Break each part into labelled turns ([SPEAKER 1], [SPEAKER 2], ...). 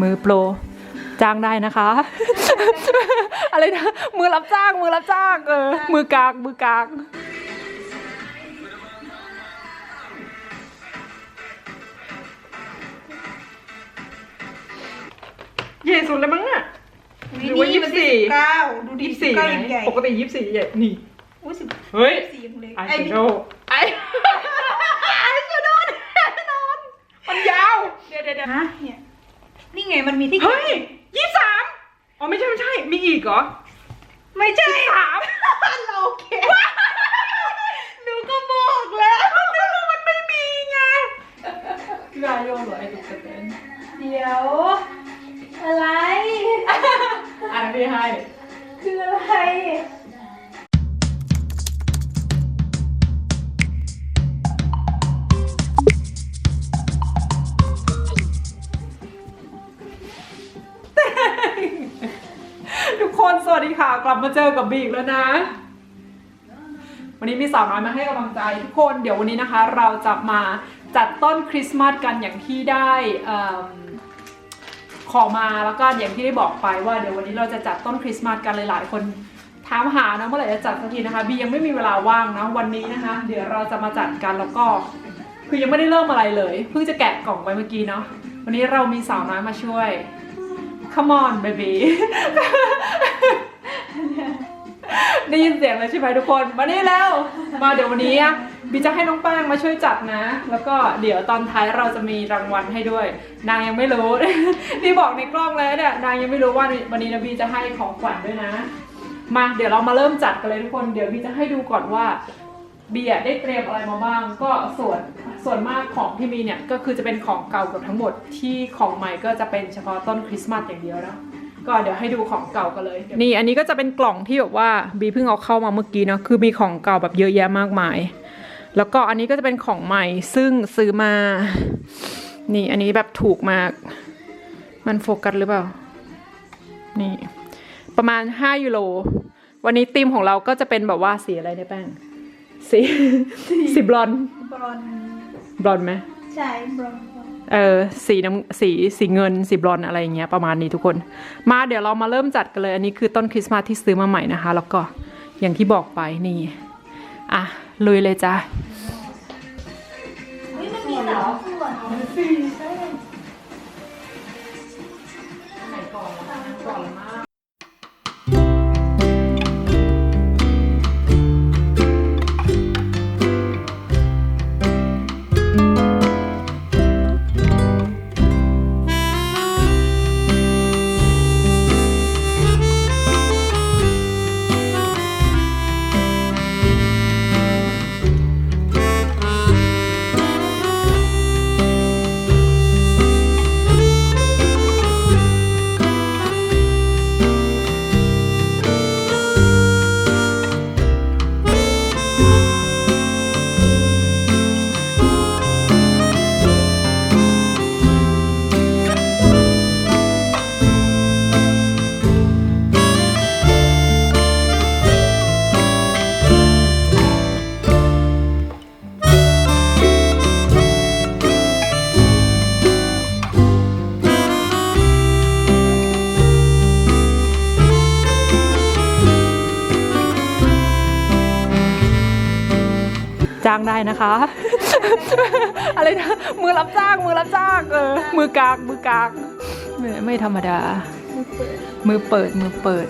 [SPEAKER 1] มือโปรจ้างได้นะคะ อะไรนะมือรับจ้าง มือรับจ้างเออมือกลางมือกลางใหญ่สุดเลยมั้งเนี่ยหรือว่ายี่สิบสี่
[SPEAKER 2] เก้าดูดิ
[SPEAKER 1] ยี่สิบสี่
[SPEAKER 2] เก้า
[SPEAKER 1] ไง
[SPEAKER 2] ใหญ่
[SPEAKER 1] ปกติยี่สิบสี่ใหญ่นี่
[SPEAKER 2] อุ้ยสิบ
[SPEAKER 1] เฮ้ย
[SPEAKER 2] สี่ยังเล็ก
[SPEAKER 1] ไอ
[SPEAKER 2] ไอ้
[SPEAKER 1] แช
[SPEAKER 2] นี่
[SPEAKER 1] โดว์ไอไอแชโดว์แน่นอนมันยาว
[SPEAKER 2] เดี๋ยวเดี๋ยวเดี๋ยวฮะเนี่ยนี่ ไงมันมีที่
[SPEAKER 1] เฮ้ยยี่สามอ๋อไม่ใช่ไม่ใช่ มีอีกเหรอ
[SPEAKER 2] ไม่ใช่
[SPEAKER 1] สาม
[SPEAKER 2] โอเคหนูก็บอกแล้ว
[SPEAKER 1] มันไม่มีไงพี่วายโยนเหรอไอ้ตุ๊กตาเต้น
[SPEAKER 2] เดี๋ยว อะไร
[SPEAKER 1] อ่านพี่ให้
[SPEAKER 2] คืออะไร
[SPEAKER 1] วัสดีค่ะ กลับมาเจอกับบีอีกแล้วนะ วันนี้มีสาวน้อยมาให้กำลังใจทุกคนเดี๋ยววันนี้นะคะ เราจะมาจัดต้นคริสต์มาสกันอย่างที่ได้เอิ่มขอมาแล้วก็อย่างที่ได้บอกไปว่าเดี๋ยววันนี้เราจะจัดต้นคริสต์มาสกันหลายๆ คนถามหานะเมื่อไหร่จะจัดสักทีนะคะบียังไม่มีเวลาว่างนะวันนี้นะคะ เดี๋ยวเราจะมาจัดกันแล้วก็ คือยังไม่ได้เริ่มอะไรเลย เพิ่งจะแกะกล่องไปเมื่อกี้เนาะวันนี้เรามีสาวน้อยมาช่วย come on baby ได้ยินเสียงเลยใช่ไหมทุกคน มานี่แล้ว มาเดี๋ยววันนี้บีจะให้น้องแป้งมาช่วยจัดนะ แล้วก็เดี๋ยวตอนท้ายเราจะมีรางวัลให้ด้วย นางยังไม่รู้ นี่บอกในกล้องแล้วเนี่ย นางยังไม่รู้ว่าวันนี้นะบีจะให้ของขวัญด้วยนะ มาเดี๋ยวเรามาเริ่มจัดกันเลยทุกคน เดี๋ยวบีจะให้ดูก่อนว่า เบียร์ได้เตรียมอะไรมาบ้าง ก็ส่วนส่วนมากของที่มีเนี่ยก็คือจะเป็นของเก่าเกับทั้งหมดที่ของใหม่ก็จะเป็นเฉพาะต้นคริสต์มาสอย่างเดียวนะก็เดี๋ยวให้ดูของเก่ากันเลย นี่อันนี้ก็จะเป็นกล่องที่แบบว่าบีเพิ่งเอาเข้ามาเมื่อกี้เนาะคือมีของเก่าแบบเยอะแยะมากมาย แล้วก็อันนี้ก็จะเป็นของใหม่ซึ่งซื้อมา นี่อันนี้แบบถูกมาก มันโฟกัสหรือเปล่า นี่ ประมาณ 5 ยูโร วันนี้ธีมของเราก็จะเป็นแบบว่าสีอะไรเนี่ยแป้ง สีสีบลอนด์
[SPEAKER 2] บรอน
[SPEAKER 1] บลอนด์ไหม
[SPEAKER 2] ใช่บรอน
[SPEAKER 1] เออสีน้ำสีสีเงินสีบรอนซ์อะไรอย่างเงี้ยประมาณนี้ทุกคน มาเดี๋ยวเรามาเริ่มจัดกันเลย อันนี้คือต้นคริสต์มาสที่ซื้อมาใหม่นะคะ แล้วก็อย่างที่บอกไปนี่อะลุยเลยจ้า
[SPEAKER 2] เฮ้ยมันมีแต่ละส่วน
[SPEAKER 1] ไห นะคะ อะไรนะมือรับจ้างมือรับจ้างเออมือกากมือกากไม่ธรรมดา มือเปิดมือเปิด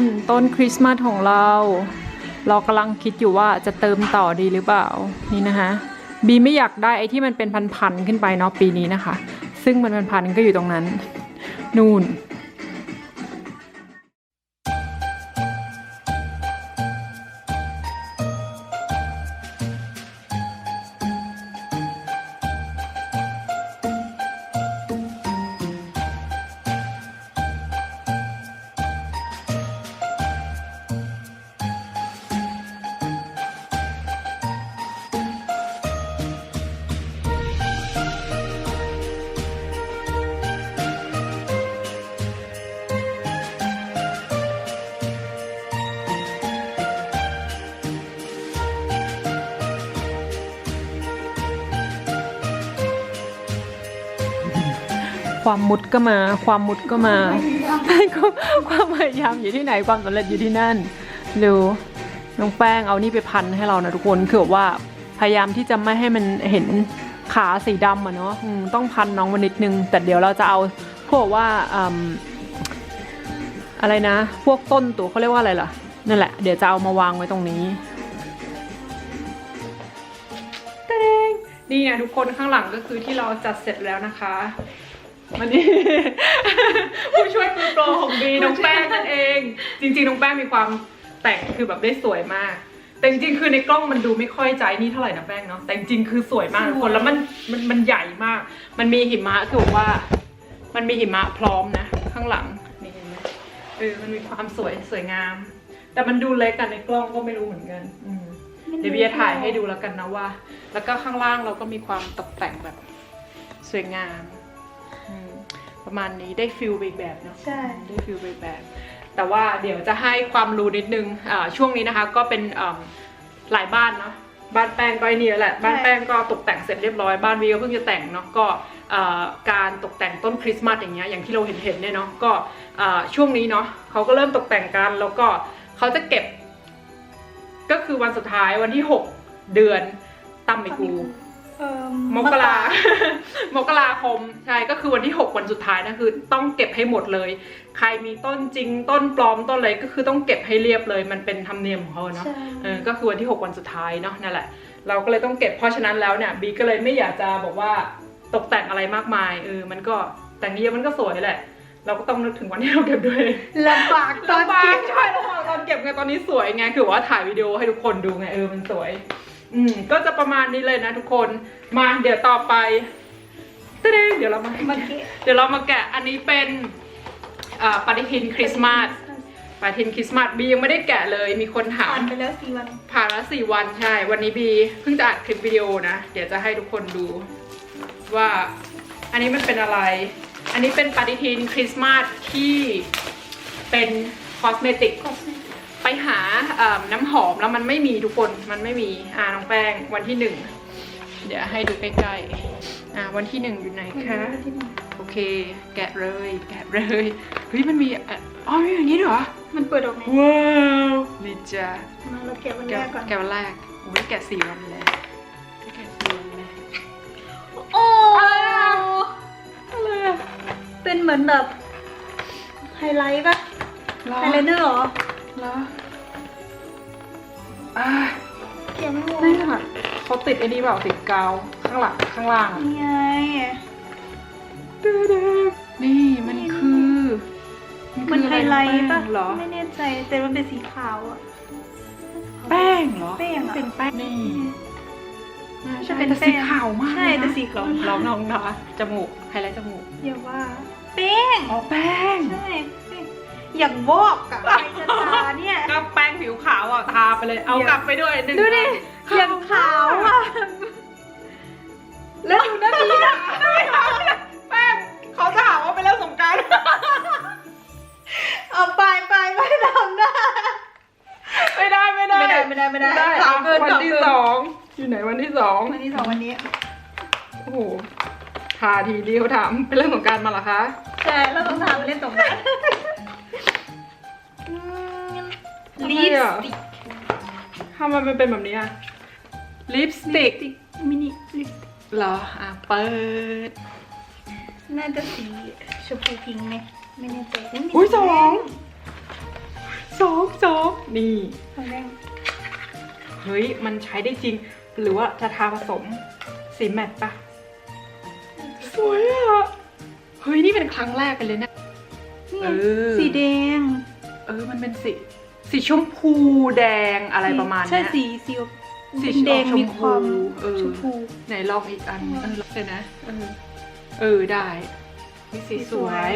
[SPEAKER 1] นต้นคริสต์มาสของเรา เรากำลังคิดอยู่ว่าจะเติมต่อดีหรือเปล่านี่นะคะบีไม่อยากได้ไอ้ที่มันเป็นพันๆขึ้นไปเนาะปีนี้นะคะ ซึ่งมันพันๆก็อยู่ตรงนั้น นู่น ความมุดก็มา ความมุดก็มา ความพยายามอยู่ที่ไหนความสำเร็จอยู่ที่นั่นดูน้องแป้งเอานี่ไปพันให้เรานะทุกคนคือแบบว่าพยายามที่จะไม่ให้มันเห็นขาสีดำอะเนาะต้องพันน้องมานิดนึง แต่เดี๋ยวเราจะเอาพวกว่าอะไรนะ พวกต้นตัวเขาเรียกว่าอะไรล่ะนั่นแหละ เดี๋ยวจะเอามาวางไว้ตรงนี้ตะเดงนี่เนี่ยทุกคนข้างหลังก็คือที่เราจัดเสร็จแล้วนะคะ มันนี่ผู้ช่วยมือโปรของบีน้องแป้งนั่นเอง จริงๆน้องแป้งมีความแต่งคือแบบได้สวยมาก แต่จริงๆคือในกล้องมันดูไม่ค่อยใจนี่เท่าไหร่นะแป้งเนาะแต่จริงๆคือสวยมากทุกคนแล้วมันมันมันใหญ่มาก มันมีหิมะคือบอกว่า มันมีหิมะพร้อมนะ ข้างหลังนี่เห็นไหมเออมันมีความสวยสวยงาม แต่มันดูเล็กกันในกล้องก็ไม่รู้เหมือนกัน อืมเดี๋ยวพี่จะถ่ายให้ดูแล้วกันนะว่า แล้วก็ข้างล่างเราก็มีความตกแต่งแบบสวยงามอืม ประมาณนี้ได้ฟิลไปอีกแบบเนาะ
[SPEAKER 2] ใช่
[SPEAKER 1] ได้ฟิลไปอีกแบบ แต่ว่าเดี๋ยวจะให้ความรู้นิดนึงอ่าช่วงนี้นะคะก็เป็นอ่าหลายบ้านเนาะบ้านแป้งก็ไอ้นี่แหละบ้านแป้งก็ตกแต่งเสร็จเรียบร้อยบ้านวีก็เพิ่งจะแต่งเนาะก็อ่าการตกแต่งต้นคริสต์มาสอย่างเงี้ยอย่างที่เราเห็นเห็นๆเนี่ยเนาะก็อ่าช่วงนี้เนาะเขาก็เริ่มตกแต่งกันแล้วก็เขาจะเก็บ ก็คือวันสุดท้ายวันที่ 6 เดือนตำไมกู
[SPEAKER 2] เอ่อ
[SPEAKER 1] มกรามกราคมใช่ก็คือวันที่ 6 วันสุดท้ายนะคือ ต้องเก็บให้หมดเลย ใครมีต้นจริงต้นปลอมต้นอะไรก็คือต้องเก็บให้เรียบเลย มันเป็นธรรมเนียมของเขาเนาะ
[SPEAKER 2] ใช่
[SPEAKER 1] เออก็คือวันที่ 6 วันสุดท้ายเนาะนั่นแหละ เราก็เลยต้องเก็บเพราะฉะนั้นแล้วเนี่ยบีก็เลยไม่อยากจะบอกว่าตกแต่งอะไรมากมายเออมันก็แต่งนี้มันก็สวยแหละเราก็ต้องนึกถึงวันที่เราเก็บด้วย
[SPEAKER 2] ลำบากตอน
[SPEAKER 1] ลำบา
[SPEAKER 2] เก็
[SPEAKER 1] ก
[SPEAKER 2] บ
[SPEAKER 1] ใช่ลำบากตอนเก็บไงตอนนี้สวยไงคือว่าถ่ายวิดีโอให้ทุกคนดูไงเออมันสวย อืม ก็จะประมาณนี้เลยนะทุกคน มาเดี๋ยวต่อไปตึ้งเดี๋ยวเรามา
[SPEAKER 2] เมื่อกี้
[SPEAKER 1] เดี๋ยวเรามาแกะอันนี้เป็นอ่าปฏิทินคริสต์มาสปฏิทินคริสต์มาสบียังไม่ได้แกะเลยมีคนถา
[SPEAKER 2] ผ่ามนไปแล้วสี่วัน
[SPEAKER 1] ผ่านแล้วสี่วันใช่ วันนี้บีเพิ่งจะอัดคลิปวิดีโอนะ เดี๋ยวจะให้ทุกคนดู ว่าอันนี้มันเป็นอะไร อันนี้เป็นปฏิทินคริสต์มาสที่เป็นคอสเมติก ไปหาเอิ่มน้ำหอมแล้วมันไม่มีทุกคนมันไม่มีอ่าน้องแป้งวันที่หนึ่งเดี๋ยวให้ดูใกล้ๆอ่าวันที่หนึ่งอยู่ไหนคะโอเค แกะเลย แกะเลยเฮ้ยมันมีอะอ๋อมีอย่างนี้ด้วยเหรอ
[SPEAKER 2] มันเปิดออกไหม
[SPEAKER 1] ว้าวนี่จ้ะ
[SPEAKER 2] มาเราแกะวันแร
[SPEAKER 1] แกะ
[SPEAKER 2] กก่อน
[SPEAKER 1] แกะวันแรกโอ้ยแกะสี่วันเลยแกะสี่วันเลย
[SPEAKER 2] โอ้
[SPEAKER 1] อะไรอะ
[SPEAKER 2] เป็นเหมือนแบบไฮไลท์ปะ
[SPEAKER 1] เหรอ
[SPEAKER 2] ไฮไลเนอร์เหรอ
[SPEAKER 1] เหรอ อ่า
[SPEAKER 2] เขียนไม่รู้
[SPEAKER 1] นี่ค่ะเขาติดไอ้นี่เปล่าติดกาวข้างหลังข้างล่างอะ
[SPEAKER 2] นี่ไง
[SPEAKER 1] นี่มันคือ
[SPEAKER 2] มัน
[SPEAKER 1] คือ
[SPEAKER 2] ไฮ
[SPEAKER 1] อะร
[SPEAKER 2] ไลท์ปะ
[SPEAKER 1] แป้งเหรอ
[SPEAKER 2] ไม่แน่ใจแต่มันเป็นสีขาวอะ
[SPEAKER 1] แป้งเหรอ
[SPEAKER 2] แป้งอะ
[SPEAKER 1] เป็นแป้งนี่น่า
[SPEAKER 2] จะ
[SPEAKER 1] ใช่
[SPEAKER 2] เป็น
[SPEAKER 1] แต่สี
[SPEAKER 2] แป้ง
[SPEAKER 1] ขาวมาก
[SPEAKER 2] ใช่
[SPEAKER 1] เลยนะ
[SPEAKER 2] แต่สีขาว
[SPEAKER 1] ลองลองนะคะจมูกไฮไลท์จมูก
[SPEAKER 2] อย่าว่าแป้ง
[SPEAKER 1] อ๋อแป้ง
[SPEAKER 2] ใช่แป้ง อย่างวอกอะใครจะทาเนี่ย
[SPEAKER 1] ก็แป้งผิวขาวอะทาไปเลย เอากลับไปด้วยหนึ่ง
[SPEAKER 2] ดูดิ
[SPEAKER 1] อัน
[SPEAKER 2] อย่างขาวอะแล้วดูหน้าพี่อะ
[SPEAKER 1] ไม่ทำเลยแป้งเขาจะหาว่าไปเล่นสงกราร
[SPEAKER 2] เอาไปไปไม่ทำหน้า
[SPEAKER 1] ไม่ได้ไม่ได้
[SPEAKER 2] ไม่ได้ไม่ได้ไม่ได้
[SPEAKER 1] ได้
[SPEAKER 2] ขาวเกิน
[SPEAKER 1] วัน
[SPEAKER 2] ขาว
[SPEAKER 1] ที่
[SPEAKER 2] เกิน
[SPEAKER 1] สองอยู่ไหนวันที่สอง
[SPEAKER 2] วันที่สองวันนี้
[SPEAKER 1] โอ้โหทาทีเดียวถามไปเล่นสงกรารมาเหรอคะ
[SPEAKER 2] ใช่เราต้องทำเล่นตรงนั้นลิ ปสติก
[SPEAKER 1] ทำไมมันเป็นแบบนี้อะลิปสติก
[SPEAKER 2] มินิลิปสติก
[SPEAKER 1] เหรออะเปิด
[SPEAKER 2] น่าจะสีชมพูพิงค์ไหมไม่แน่ใจมี
[SPEAKER 1] อุ้ยสองสองสองนี่
[SPEAKER 2] ทองแดง
[SPEAKER 1] เฮ้ย มันใช้ได้จริง หรือว่าจะทาผสมสีแมตต์ปะสวยอะ เฮ้ย นี่เป็นครั้งแรกกันเลยนะ
[SPEAKER 2] นี่
[SPEAKER 1] เออ
[SPEAKER 2] สีแดง
[SPEAKER 1] เออ มันเป็นสี สีชมพูแดงอะไรประมาณ
[SPEAKER 2] ใช่
[SPEAKER 1] เนี้ย
[SPEAKER 2] สีสี
[SPEAKER 1] สี
[SPEAKER 2] แดง
[SPEAKER 1] ชมพู
[SPEAKER 2] มีความ
[SPEAKER 1] เออ
[SPEAKER 2] ชมพู
[SPEAKER 1] ไหนลองอีกอันเออลองเลยนะ เออ เออได้มีสีสวย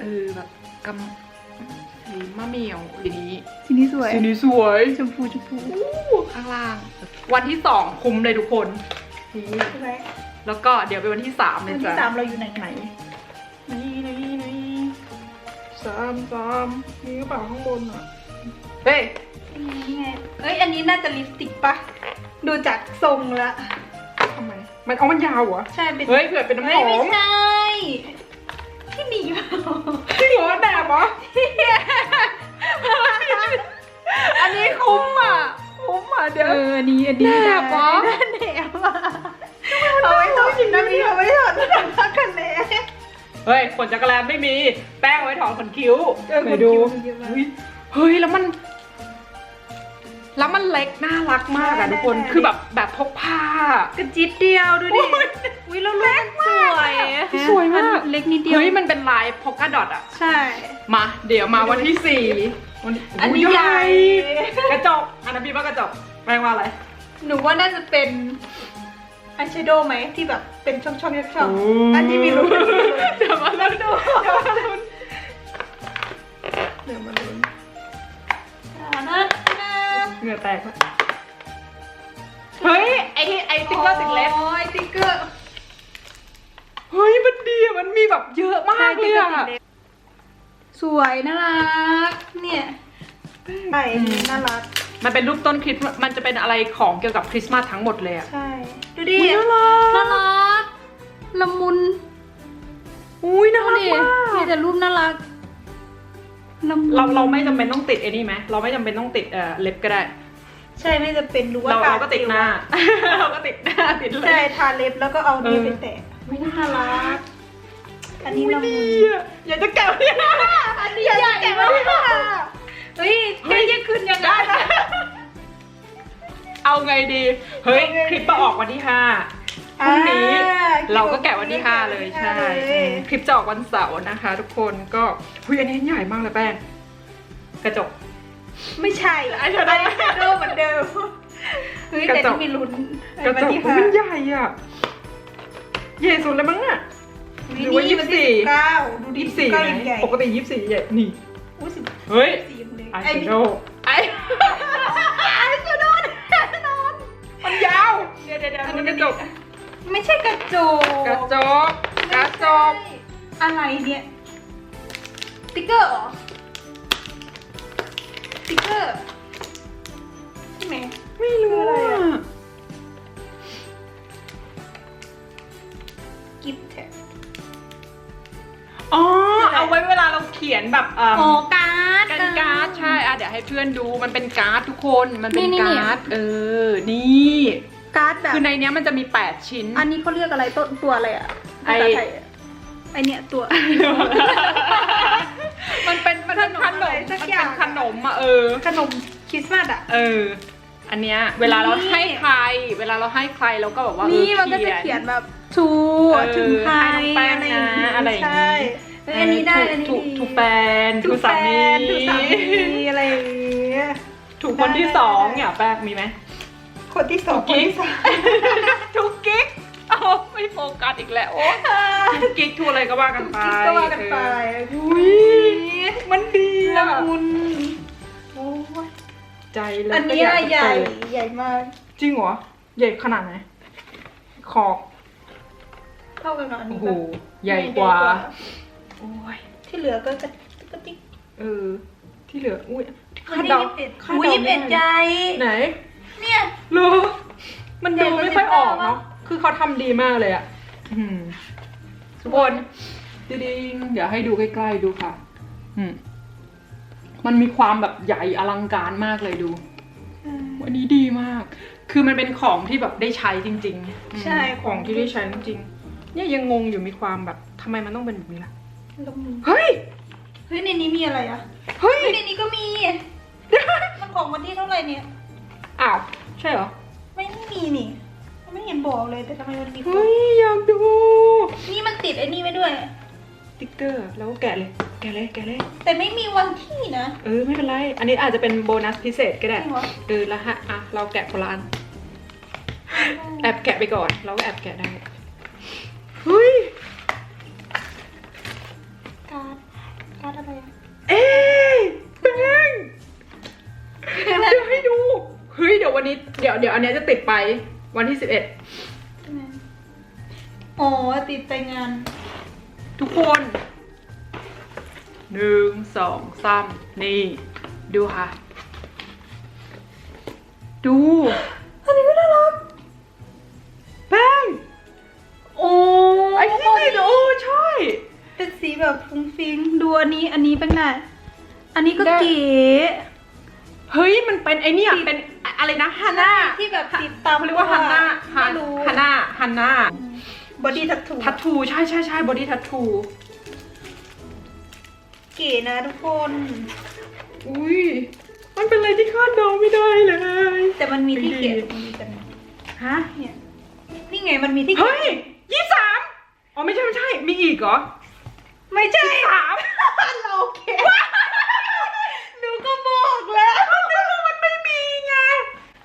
[SPEAKER 1] เออแบบกำสีมะเหมี่ยวอย่างนี้
[SPEAKER 2] สีนี้สวย
[SPEAKER 1] สีนี้สวย
[SPEAKER 2] ชมพูชมพู
[SPEAKER 1] ข้างล่าง วันที่สองคุ้มเลยทุกคนนี่
[SPEAKER 2] ใช่ไหม
[SPEAKER 1] แล้วก็เดี๋ยวเป็นวันที่สามเล
[SPEAKER 2] วั
[SPEAKER 1] ย
[SPEAKER 2] นที่
[SPEAKER 1] จ้ะ
[SPEAKER 2] สามเราอยู่ไหนไหน
[SPEAKER 1] นี่นี่นี่สามสามมีกระเป๋าข้างบนอะ เฮ้ย
[SPEAKER 2] นี่ไงเอ้ย อันนี้น่าจะลิปสติกปะ ดูจากทรงละ
[SPEAKER 1] ทำไม มันเอามันยาวเหรอ
[SPEAKER 2] ใช่เป็น
[SPEAKER 1] เฮ้ยเผื่อเป็นน้ำห
[SPEAKER 2] เฮ้ย
[SPEAKER 1] อ
[SPEAKER 2] ไม่
[SPEAKER 1] ม
[SPEAKER 2] ใช่ที่หนีเปล่า
[SPEAKER 1] จริงเหรอแบบเหรอ อันนี้คุ้มอะ คุ้มอะเดี๋ยว
[SPEAKER 2] เอออันนี้อันนี้
[SPEAKER 1] แนบเหรอ
[SPEAKER 2] ได้แนบอะเอาไว้ถอดน้ำนี้เอาไว้ถอดพักกันแน่
[SPEAKER 1] เฮ้ยขนจักรแลไม่มี แป้งไว้ถอนขนคิ้ว
[SPEAKER 2] เออ
[SPEAKER 1] ไหนดู
[SPEAKER 2] ขนคิ้วมันเยอะมาก
[SPEAKER 1] เฮ้ยเฮ้ย แล้วมัน แล้วมันเล็กน่ารักมากอะทุกคน คือแบบแบบพกพา
[SPEAKER 2] กระจิตเดียวดูดิ อุ้ยแล้วลูกมันสวย
[SPEAKER 1] สวยมาก
[SPEAKER 2] เล็กนิดเดียว
[SPEAKER 1] เฮ้ยมันเป็นลายพก a ดอทอะ
[SPEAKER 2] ใช่
[SPEAKER 1] มา เดี๋ยวมาวันที่สี่วัน
[SPEAKER 2] อันนี้ใหญ่
[SPEAKER 1] กระจก อันนั้นพี่ว่ากระจกแปลว่าอะไร
[SPEAKER 2] หนูว่าน่าจะเป็นอายแชโดว์ไหมที่แบบเป็นช่องๆช่องๆอันที่มีรู
[SPEAKER 1] เดี๋ยวมาลุ้นดูเดี๋ยวมาลุ้นเดี๋ยวมาลุ้น
[SPEAKER 2] นะนะ
[SPEAKER 1] เหงื่อแตกละเฮ้ย ไอไอติ๊กเกอร์ติดเล็บ
[SPEAKER 2] โอ้ยติ๊กเกอร์
[SPEAKER 1] เฮ้ย มันดีอะมันมีแบบเยอะมากเลยอะ
[SPEAKER 2] สวยน่ารัก เนี่ยใช่น่ารัก
[SPEAKER 1] มันเป็นรูปต้นคริสต์มาสมันจะเป็นอะไรของเกี่ยวกับคริสต์มาสทั้งหมดเลยอะ
[SPEAKER 2] ใช่ ดูดิ
[SPEAKER 1] อุ๊ยน่ารัก
[SPEAKER 2] น่ารัก ละมุน
[SPEAKER 1] อุ้ยน่า
[SPEAKER 2] ดู
[SPEAKER 1] รัก
[SPEAKER 2] ดิ
[SPEAKER 1] มาก
[SPEAKER 2] มีแต่รูปน่ารักละมุน
[SPEAKER 1] เราเราไม่จำเป็นต้องติดไอ้นี่ไหมเราไม่จำเป็นต้องติดเอ่อเล็บก็ได้
[SPEAKER 2] ใช่ไม่จะเป็นรู้ว่า
[SPEAKER 1] เราเราก็ติดหน้า
[SPEAKER 2] อะ
[SPEAKER 1] เราก็ติดหน้าติดเล็
[SPEAKER 2] ใช่
[SPEAKER 1] บ
[SPEAKER 2] ทาเล็บแล้วก็เอานี่
[SPEAKER 1] เออ
[SPEAKER 2] ไปแตะไม่น่ารักอันนี้ละมุ
[SPEAKER 1] ดี
[SPEAKER 2] น
[SPEAKER 1] อะอยากจะแกะเนี่ย
[SPEAKER 2] อันนี้ใหญ่มากเฮ้ยแค่ยังขึ้นยังได้นะ
[SPEAKER 1] เอาไงดี เฮ้ย คลิปมาออกวันที่ห้า พรุ่งนี้ เราก็แกะวันที่ห้าเลยใช่อืมคลิปจะออกวันเสาร์นะคะ ทุกคนก็หุยอันนี้ใหญ่มากเลยแป้งกระจก
[SPEAKER 2] ไม่ใช่
[SPEAKER 1] อันเดิม
[SPEAKER 2] อันเดิมเหมือนเดิมเฮ้ย
[SPEAKER 1] กระ
[SPEAKER 2] แต่
[SPEAKER 1] จก
[SPEAKER 2] ที่มีลุ้น
[SPEAKER 1] กระจก
[SPEAKER 2] วันที่
[SPEAKER 1] อุ๊ย
[SPEAKER 2] ห้า
[SPEAKER 1] มันใหญ่อะใหญ่สุดเลยมั้งอะหรือว่า
[SPEAKER 2] นี่นที่
[SPEAKER 1] 24
[SPEAKER 2] เก้าดูดิ
[SPEAKER 1] ยี่สิบสี่
[SPEAKER 2] เก้า
[SPEAKER 1] ไหม
[SPEAKER 2] ยังใหญ่
[SPEAKER 1] ปกติยี่สิบสี่ใหญ่นี่
[SPEAKER 2] อุ้ยสิบ
[SPEAKER 1] เฮ้ย
[SPEAKER 2] สี่ยังเล็ก
[SPEAKER 1] อาย
[SPEAKER 2] ไอ้
[SPEAKER 1] แช
[SPEAKER 2] นี่
[SPEAKER 1] โดว์ไอ
[SPEAKER 2] ไอ้จะโดนแน่นอน
[SPEAKER 1] มันยาว
[SPEAKER 2] เดี๋ยวเดี๋ยวเดี๋ยว
[SPEAKER 1] อันนี้กระจก
[SPEAKER 2] ไม่ใช่กระจก
[SPEAKER 1] กระจกกระจก
[SPEAKER 2] อะไรเนี่ยติ๊กเกอร์เหรอติ๊กเกอร์ใช่ไหม
[SPEAKER 1] ไม่รู้
[SPEAKER 2] คืออะไร
[SPEAKER 1] อะ
[SPEAKER 2] อะกิฟต์แท็ก
[SPEAKER 1] อ๋อ
[SPEAKER 2] คืออะไร
[SPEAKER 1] เอาไว้เวลาเราเขียนแบบเอิ่ม
[SPEAKER 2] อ๋อการ์ด
[SPEAKER 1] กันการ์ดใช่อะเดี๋ยวให้เพื่อนดูมันเป็นการ์ดทุกคนมันเป็น
[SPEAKER 2] นี่นี่
[SPEAKER 1] การ์ดเออนี่
[SPEAKER 2] การ์ดแบบ
[SPEAKER 1] คือในเนี้ยมันจะมี 8 ชิ้น
[SPEAKER 2] อันนี้เขาเรียกอะไรต้นตัวอะไรอะ
[SPEAKER 1] ไอ้
[SPEAKER 2] ภาษาไทยอะไอเนี่ยตัว
[SPEAKER 1] มันเป็นมันเป็นขน
[SPEAKER 2] ขนมอะไร
[SPEAKER 1] ม
[SPEAKER 2] สั
[SPEAKER 1] มัน
[SPEAKER 2] กอย่าง
[SPEAKER 1] เป็นขนมอะเออ
[SPEAKER 2] ขนมคริสต์มาสอะ
[SPEAKER 1] เออ อันเนี้ยเวลาเรา
[SPEAKER 2] นี่
[SPEAKER 1] ให้ใคร เวลาเราให้ใครเราก็แบบว่าเออ
[SPEAKER 2] นี่ มันก็จะเขียนแบบชู
[SPEAKER 1] เออ
[SPEAKER 2] ถึงใคร
[SPEAKER 1] ให้น้องแป้งนะอะไรอย่างงี้
[SPEAKER 2] ใช่เอออันนี้ได้อันนี้
[SPEAKER 1] ถูก
[SPEAKER 2] ดี
[SPEAKER 1] ถูกแฟน
[SPEAKER 2] ถู
[SPEAKER 1] ถู
[SPEAKER 2] ก
[SPEAKER 1] ก
[SPEAKER 2] แฟ
[SPEAKER 1] สามี
[SPEAKER 2] นถูกสามีอะไรอย่างเงี้ย
[SPEAKER 1] ถูกคนที่
[SPEAKER 2] ได้
[SPEAKER 1] สอง
[SPEAKER 2] ได้
[SPEAKER 1] เนี่ยแป้งมีไหม
[SPEAKER 2] คนที่สอง
[SPEAKER 1] ถูกกิ๊ก
[SPEAKER 2] คนที่สาม
[SPEAKER 1] ถูกกิ๊กเอาไม่โฟกัสอีกแล้วโอ้ถูกกิ๊กถูกอะไรก็ว่ากันไป
[SPEAKER 2] กิ๊กก็ว่ากันไป
[SPEAKER 1] เอออุ้ยมันดี
[SPEAKER 2] ละ
[SPEAKER 1] อะ
[SPEAKER 2] มุนโอ้ย
[SPEAKER 1] ใจแล้ว
[SPEAKER 2] อัน
[SPEAKER 1] ก็
[SPEAKER 2] นี้
[SPEAKER 1] ยาก
[SPEAKER 2] อะ
[SPEAKER 1] จะ
[SPEAKER 2] ใหญ่
[SPEAKER 1] เปิด
[SPEAKER 2] ใหญ่มาก
[SPEAKER 1] จริงเหรอ ใหญ่ขนาดไหนขอบ
[SPEAKER 2] เท่ากันกับอัน
[SPEAKER 1] โอ้
[SPEAKER 2] นี้
[SPEAKER 1] โห
[SPEAKER 2] ปะ
[SPEAKER 1] ใหญ่กว่าโอ้ย
[SPEAKER 2] ที่เหลือก็กระกระติก
[SPEAKER 1] เออที่เหลืออุ้ย
[SPEAKER 2] วัน
[SPEAKER 1] คาด
[SPEAKER 2] ที่
[SPEAKER 1] เดา
[SPEAKER 2] ยี่สิบเอ็ด
[SPEAKER 1] คาด
[SPEAKER 2] อุ้ย
[SPEAKER 1] เดา
[SPEAKER 2] ยี่สิบเอ็ด
[SPEAKER 1] ไม่
[SPEAKER 2] ให
[SPEAKER 1] ได้
[SPEAKER 2] ญ่
[SPEAKER 1] ไหน
[SPEAKER 2] เนี่ย
[SPEAKER 1] รู้มันดู
[SPEAKER 2] ใหญ่กว่า
[SPEAKER 1] ไม่ค่อยออก
[SPEAKER 2] 19
[SPEAKER 1] เนาะ คือเขาทำดีมากเลยอะอืมทุกคนดิงๆเดี๋ยวให้ดูใกล้ๆดูค่ะ อืมมันมีความแบบใหญ่อลังการมากเลยดู วันนี้ดีมาก คือมันเป็นของที่แบบได้ใช้จริงๆ
[SPEAKER 2] ใช่
[SPEAKER 1] อืมของที่ได้ใช้จริงๆเนี่ยยังงงอยู่มีความแบบทำไมมันต้องเป็นแบบนี้ล่ะ
[SPEAKER 2] ละมุน
[SPEAKER 1] เฮ้ย
[SPEAKER 2] เฮ้ยในนี้มีอะไรอะ
[SPEAKER 1] เฮ้ย
[SPEAKER 2] เฮ้ยในนี้ก็มี มันของวันที่เท่าไหร่เนี่ย
[SPEAKER 1] อ้าว ใช่เหรอ
[SPEAKER 2] ไม่มีนี่มันไม่เห็นบอกเลยแต่ทำไมมันมี
[SPEAKER 1] เฮ้ย อยากดู
[SPEAKER 2] นี่มันติดไอ้นี่ไว้ด้วย
[SPEAKER 1] ติ๊กเกอร์แล้วก็แกะเลย แกะเลย แกะเลย
[SPEAKER 2] แต่ไม่มีวันที่นะ
[SPEAKER 1] เออ ไม่เป็นไร อันนี้อาจจะเป็นโบนัสพิเศษก็ได้
[SPEAKER 2] จริงเหรอ
[SPEAKER 1] เออแล้วฮะ อะ เราแกะคนละอัน แอบแกะไปก่อน เราก็แอบแกะได้ เฮ้ย เดี๋ยววันนี้เดี๋ยวเดี๋ยวอันเนี้ยจะติดไปวันที่สิบเอ็ด
[SPEAKER 2] ใช่ไหมอ๋อติดไปงาน
[SPEAKER 1] ทุกคนหนึ่งสองสามนี่ ดูค่ะ ดู
[SPEAKER 2] อันนี้ก็น่ารัก
[SPEAKER 1] แป้ง
[SPEAKER 2] โอ้
[SPEAKER 1] ไอ้ที่ติดโอ้ใช่
[SPEAKER 2] เป็นสีแบบฟุ้งฟิ้งดูอันนี้อันนี้เป็นไงอันนี้ก็
[SPEAKER 1] ได้
[SPEAKER 2] เก๋
[SPEAKER 1] เฮ้ยมันเป็นไอเนี่ยเป็น อะไรนะฮาน่า
[SPEAKER 2] ที่แบบติดตาม
[SPEAKER 1] เขาเรียกว่าฮันน่า
[SPEAKER 2] ไม่รู้
[SPEAKER 1] ฮันน่าฮันน่า
[SPEAKER 2] บอดี้ทัตทู
[SPEAKER 1] ทัตทูใช่ใช่ใช่บอดี้ทัตทู
[SPEAKER 2] เก๋นะทุกคน
[SPEAKER 1] อุ้ยมันเป็นอะไรที่คาดเดาไม่ได้เลย
[SPEAKER 2] แต่มันมีที่เขียน
[SPEAKER 1] ดี
[SPEAKER 2] มีกันนะ
[SPEAKER 1] ฮะ
[SPEAKER 2] เนี่ยนี่ไงมันมีที่ขีน
[SPEAKER 1] เฮ้ยยี่สามอ๋อไม่ใช่ไม่ใช่ มีอีกเหรอ
[SPEAKER 2] ไม่ใช่
[SPEAKER 1] สาม
[SPEAKER 2] เราโอเคหนูก็บอกแล้ว
[SPEAKER 1] มันไม่มีไงห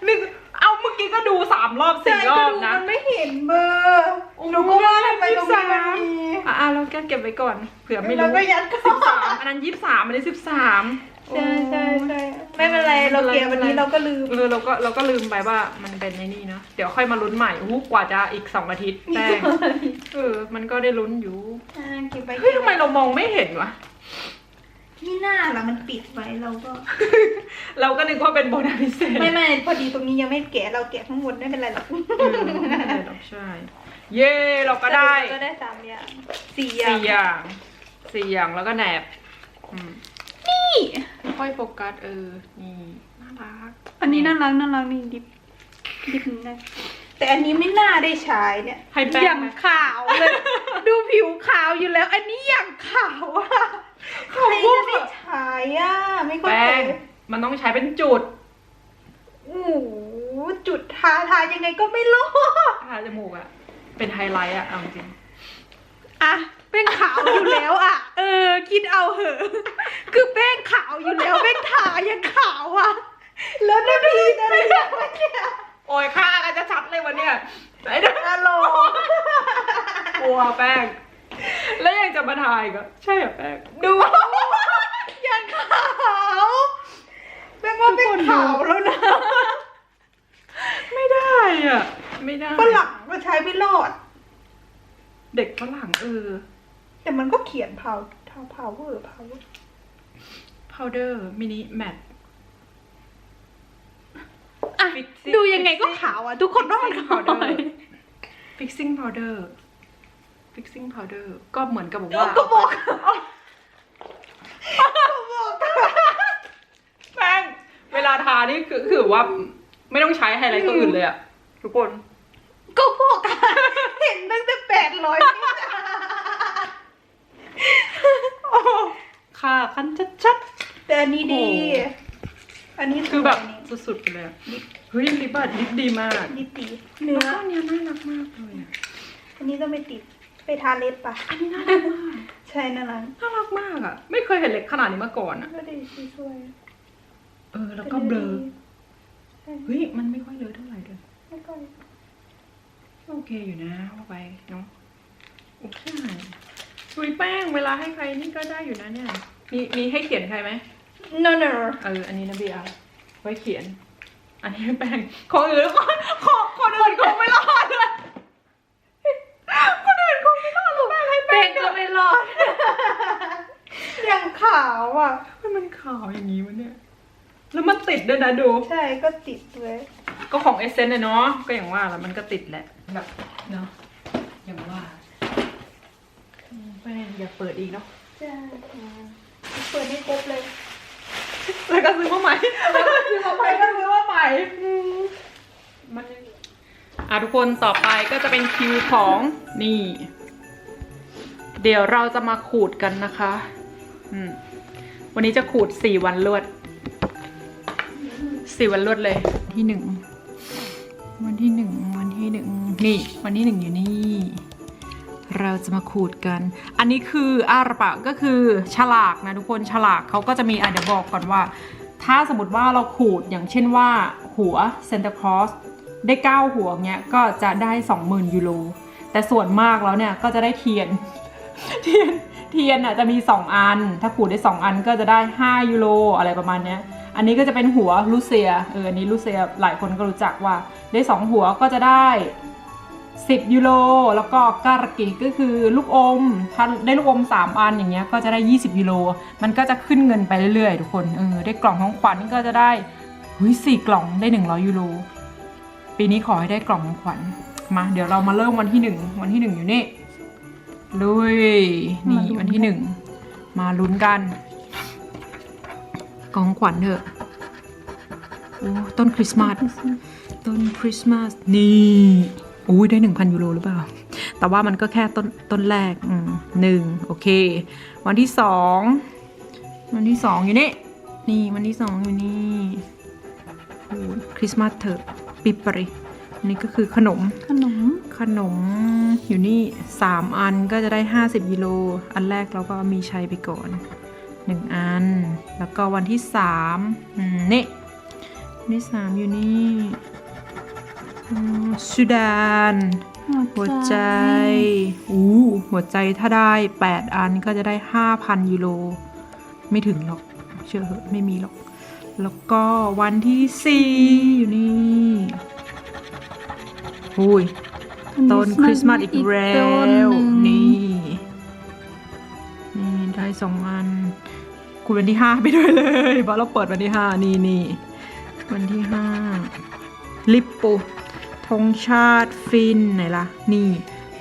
[SPEAKER 1] นึ่งเอาเมื่อกี้ก็ดูสามรอบสี่รอบนะ
[SPEAKER 2] มันไม่เห็นเบอร์หนูก็ว่าทำไมตรงนี้มันมี
[SPEAKER 1] อะอะเราแก้เก็บไว้ก่อนเผื่อไม่
[SPEAKER 2] เรา
[SPEAKER 1] รู้
[SPEAKER 2] ก็ยัดเข้า
[SPEAKER 1] สิบสามอันนั้นยี่สิบสามอันนี้สิบสาม
[SPEAKER 2] ใช่ใช่ใช่ไม่เป็นไรเราเก็บวันนี้เราก็ลืม
[SPEAKER 1] เออเราก็เราก็ลืมไปว่ามันเป็นในนี่เนาะเดี๋ยวค่อยมาลุ้นใหม่อู้กว่าจะอีกสองอาทิตย์แป้งเออมันก็ได้ลุ้นอยู่
[SPEAKER 2] อ่าเก็บไป
[SPEAKER 1] เฮ้ยทำไมเรามองไม่เห็นวะ
[SPEAKER 2] นี่หน้าล่ะมันปิดไว้เราก็
[SPEAKER 1] เราก็นึกว่าเป็นโบนัสพิเศษ
[SPEAKER 2] ไม่ไม่พอดีตรงนี้ยังไม่แกะเราแกะทั้งหมดไม่เป็นไรหรอก
[SPEAKER 1] เออไม่เป็นไรหรอกใช่ เย่เราก็ได้
[SPEAKER 2] ก็ได้สามอย่างสี่อย่า
[SPEAKER 1] สี่
[SPEAKER 2] ง
[SPEAKER 1] อย่างสี่อย่างแล้วก็แหนบอืม
[SPEAKER 2] นี่
[SPEAKER 1] ค่อยโฟกัสเออนี่น่ารัก
[SPEAKER 2] อันนี้น่ารักน่ารักนี่ดิบดิบนะแต่อันนี้ไม่น่าได้ใช้เนี่ย
[SPEAKER 1] ให้แป้
[SPEAKER 2] อย่างง
[SPEAKER 1] ไหม
[SPEAKER 2] ขาวเลย ดูผิวขาวอยู่แล้ว อันนี้อย่างขาวอะ
[SPEAKER 1] ขาว
[SPEAKER 2] ใคร
[SPEAKER 1] เวอ
[SPEAKER 2] จะ
[SPEAKER 1] ร์
[SPEAKER 2] ได้ใช้อะ ไม่เข้า
[SPEAKER 1] แป้
[SPEAKER 2] ใจ
[SPEAKER 1] งมันต้องใช้เป็นจุด
[SPEAKER 2] โอ้โหจุดทาทายังไงก็ไม่รู้
[SPEAKER 1] ทาจมูกอะเป็นไฮไลท์อะเอาจริง
[SPEAKER 2] อะแป้งขาวอยู่แล้วอะ เออ คิดเอาเหอะ คือแป้งขาวอยู่แล้วแป้งทายังขาวอะ แล้วนาทีนั้นเนี่ยวะเนี่ย
[SPEAKER 1] โอ้ยค่ากันจะชัดเลยวันเนี้ยไหนเดี๋ยว
[SPEAKER 2] อารมณ์
[SPEAKER 1] กลัวแป้ง แล้วยังจะมาทายก็ใช่เหรอแป้ง
[SPEAKER 2] ดู ยังขาวแป้งว่าแป้งขาวแล้วนะ
[SPEAKER 1] ไม่ได้อะ ไม่ได้
[SPEAKER 2] ฝรั่งก็ใช้ไม่รอด
[SPEAKER 1] เด็กฝรั่งเออ
[SPEAKER 2] แต่มันก็เขียนพาวทาวพาวเวอร์พาว
[SPEAKER 1] powder mini matte
[SPEAKER 2] อะ
[SPEAKER 1] Fixing-
[SPEAKER 2] ดูยังไงก็ขาวอะ ทุกคนว่ามันขาว
[SPEAKER 1] powder fixing powder fixing powder ก็เหมือนกับบอก
[SPEAKER 2] ก็
[SPEAKER 1] ว่า
[SPEAKER 2] ก็บอก
[SPEAKER 1] แป้งเวลาทานี่คือคือว่าไม่ต้องใช้ไฮไลท์ตัวอื่นเลยอะทุกคน
[SPEAKER 2] ก็พวกอะเห็นตั้งแต่แปดร้อย
[SPEAKER 1] ค่ะคันชัด
[SPEAKER 2] แต่อันนี้ดี
[SPEAKER 1] โอ้
[SPEAKER 2] อันนี้
[SPEAKER 1] ๆคือแบบ
[SPEAKER 2] สวยนี่
[SPEAKER 1] สุดๆไปเลยอะเฮ้ยลิปบัตลิปดีมาก
[SPEAKER 2] ดีตี
[SPEAKER 1] เนื้
[SPEAKER 2] เนื้
[SPEAKER 1] อ
[SPEAKER 2] อ
[SPEAKER 1] เนี้ยน่ารักมากเลยอะ
[SPEAKER 2] อันนี้ต้องไปติด ไปทาเล็บปะ
[SPEAKER 1] อันนี้น่ารักมาก
[SPEAKER 2] ใช่น่ารัก
[SPEAKER 1] น่ารักมากอะไม่เคยเห็นเล็กขนาดนี้มาก่อนอะ
[SPEAKER 2] ก็ดีสวย
[SPEAKER 1] เออ แล้วก็เบลอ
[SPEAKER 2] ใช่
[SPEAKER 1] เฮ้ยมันไม่ค่อยเลอะเท่าไหร่เลย
[SPEAKER 2] ไม่ค่อย
[SPEAKER 1] โอเคอยู่นะว่าไปเนาะโอเคสุยแป้งเวลาให้ใครนี่ก็ได้อยู่นะเนี่ย มีมีให้เขียนใครไหม
[SPEAKER 2] no no
[SPEAKER 1] เอออันนี้นะบีอาไว้เขียน อันนี้แป้งคนอื่นคนคนคนอื่นคงไม่รอดเลยคนอื่นคงไม่รอดหรอกแป้งให้แป้
[SPEAKER 2] เป็
[SPEAKER 1] ง
[SPEAKER 2] นก็ ไม่รอดยังขาวอะ
[SPEAKER 1] เฮ้ยมันขาวอย่างนี้วะเนี่ย แล้วมันติดด้วยนะดู
[SPEAKER 2] ใช่ก็ติดเลย
[SPEAKER 1] ก็ของเอเซนต์เนาะก็อย่างว่าแหละมันก็ติดแหละแบบเนาะอย่างว่าอืมแป้งอย่าเปิดอีกเนาะ
[SPEAKER 2] ใช่เปิดให้ครบเลย
[SPEAKER 1] แล้วก็ซื้อมาใหม่แล้วก็ซื้อมาใหม่ก็ซื้อมาใหม่มันอะทุกคนต่อไปก็จะเป็นคิวของนี่ เดี๋ยวเราจะมาขูดกันนะคะอืมวันนี้จะขูดสี่วันรวดสี่วันรวดเลยที่หนึ่งวันที่หนึ่งวันที่หนึ่งนี่ วันที่หนึ่งอยู่นี่ เราจะมาขูดกัน อันนี้คืออาระปะก็คือฉลากนะทุกคนฉลากเขาก็จะมีอะเดี๋ยวบอกก่อนว่า ถ้าสมมติว่าเราขูดอย่างเช่นว่า หัวเซน t ต c ค o สได้9หัวเงี้ยก็จะได้ 20,000 ยูโรแต่ส่วนมากแล้วเนี่ยก็จะได้เทียน เทียนเทียนอะจะมี 2 อัน ถ้าขูดได้ 2 อันก็จะได้ 5 ยูโรอะไรประมาณเนี้ย อันนี้ก็จะเป็นหัวลูเซียเอออันนี้ลูเซียหลายคนก็รู้จักว่า ได้ 2 หัวก็จะได้ 10 ยูโรแล้วก็การกิก็คือลูกอมถ้าได้ลูกอม 3 อันอย่างเงี้ยก็จะได้ 20 ยูโรมันก็จะขึ้นเงินไปเรื่อยๆ ทุกคนเออได้กล่องของขวัญก็จะได้หุยสี่กล่องได้ 100 ยูโรปีนี้ขอให้ได้กล่องของขวัญมา เดี๋ยวเรามาเริ่มวันที่ 1 วันที่ 1 อยู่นี่ ลุย นี่วันที่1มาลุ้นกันกล่องของขวัญเถอะ โอ้ต้นคริสต์มาส ต้นคริสต์มาส นี่อุ้ยได้หนึ่งพันยูโรหรือเปล่า แต่ว่ามันก็แค่ต้นต้นแรกอืมหนึ่งโอเค วันที่สองวันที่สองอยู่นี่ นี่วันที่สองอยู่นี่โอ้ยคริสต์มาสเถอะ ปิปริอั นนี้ก็คือขนม
[SPEAKER 2] ขนม
[SPEAKER 1] ขนมอยู่นี่สามอันก็จะได้ห้าสิบกิโล อันแรกเราก็มีชัยไปก่อนหนึ่งอัน แล้วก็วันที่สามอืมนี่วันที่สามอยู่นี่อืมสุดานหัวใจ อู้หัวใจถ้าได้ 8 อันก็จะได้ 5,000ยูโร ไม่ถึงหรอก เชื่อเหอะไม่มีหรอก แล้วก็วันที่ 4 อยู่นี่ อุ้ยต้นคริสต์มาสอีกแล้วนี่ นี่ได้สองอัน คุณวันที่ห้าไปด้วยเลยเพราะเราเปิดวันที่ห้านี่นี่วันที่ห้าลิปโปธงชาติฟินไหนล่ะ นี่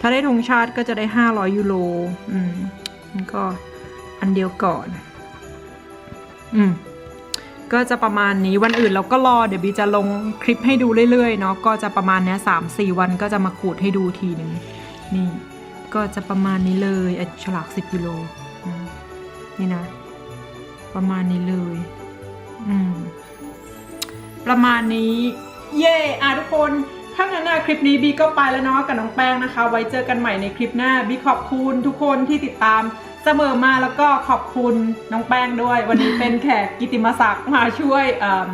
[SPEAKER 1] ถ้าได้ธงชาติก็จะได้ห้าร้อยยูโรอืมมันก็อันเดียวก่อน อืม ก็จะประมาณนี้วันอื่นเราก็รอเดี๋ยวบีจะลงคลิปให้ดูเรื่อยๆเนาะก็จะประมาณเนี้ยสามสี่วันก็จะมาขูดให้ดูทีหนึ่งนี่ ก็จะประมาณนี้เลยไอฉลากสิบกิโลนี่นะ ประมาณนี้เลย อืม ประมาณนี้ เย่อะทุกคนถ้างั้นนะคลิปนี้บีก็ไปแล้วเนาะกับน้องแป้งนะคะ ไว้เจอกันใหม่ในคลิปหน้าบีขอบคุณทุกคนที่ติดตาม เสมอมาแล้วก็ขอบคุณน้องแป้งด้วย วันนี้เป็นแขกกิติมศักดิ์มาช่วยเอิ่ม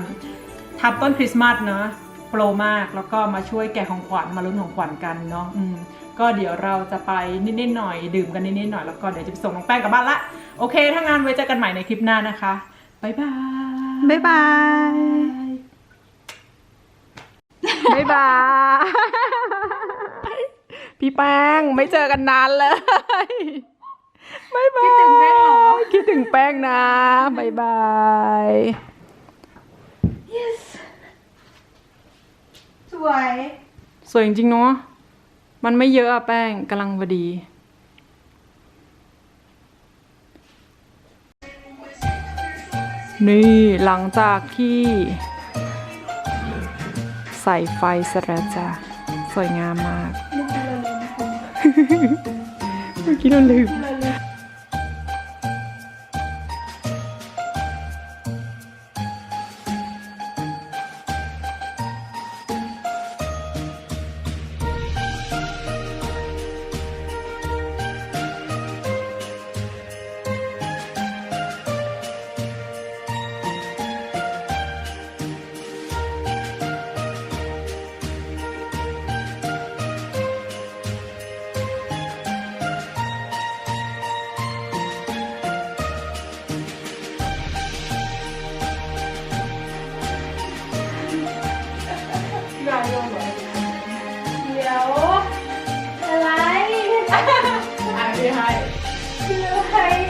[SPEAKER 1] ทำต้นคริสต์มาสเนาะโปรมากแล้วก็มาช่วยแกะของขวัญมาลุ้นของขวัญกันเนาะอืมก็เดี๋ยวเราจะไปนิดๆหน่อยดื่มกันนิดๆหน่อยแล้วก็เดี๋ยวจะไปส่งน้องแป้งกลับบ้านละโอเคถ้างานไว้เจอกันใหม่ในคลิปหน้านะคะบ๊ายบาย
[SPEAKER 2] บ๊ายบาย
[SPEAKER 1] บ๊ายบายพี่แป้งไม่เจอกันนานเลย บ๊ายบาย
[SPEAKER 2] คิดถึงแป้งเหรอ
[SPEAKER 1] คิดถึงแป้งนะบ๊ายบาย
[SPEAKER 2] yes สวย
[SPEAKER 1] สวยจริงๆเนาะมันไม่เยอะอะแป้งกำลังพอดีนี่หลังจากที่ ใส่ไฟเสร็จแล้วจ้ะสวยงามมากเมื่อกี้เราลืม
[SPEAKER 2] คื